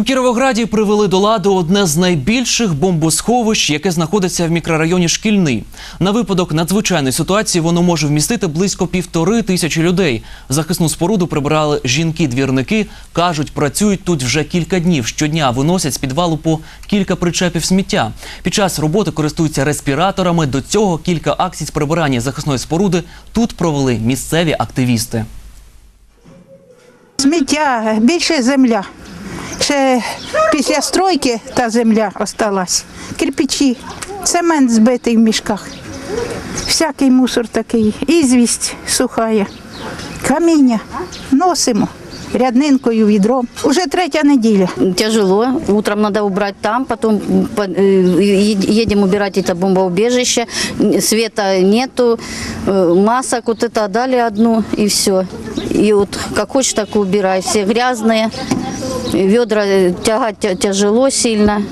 У Кіровограді привели до ладу одне з найбільших бомбосховищ, яке знаходиться в мікрорайоні Шкільний. На випадок надзвичайної ситуації воно може вмістити близько півтори тисячі людей. Захисну споруду прибирали жінки-двірники. кажуть, працюють тут вже кілька днів. Щодня виносять з підвалу по кілька причепів сміття. Під час роботи користуються респіраторами. До цього кілька акцій з прибирання захисної споруди тут провели місцеві активісти. Сміття, більше земля. Ще після стройки та земля осталась. Кирпичі, цемент збитий в мішках. Всякий мусор такий, ізвість сухає, каміння носимо ряднинкою, відром. Уже третя неділя. Тяжело. Утром надо убрать там, потом по- э, е- едем убирать это бомбоубежище. Света нету, э, масок вот это дали одну и все. И вот как хочешь, так и убирай. Все грязные, ведра э, тягать тяжело сильно.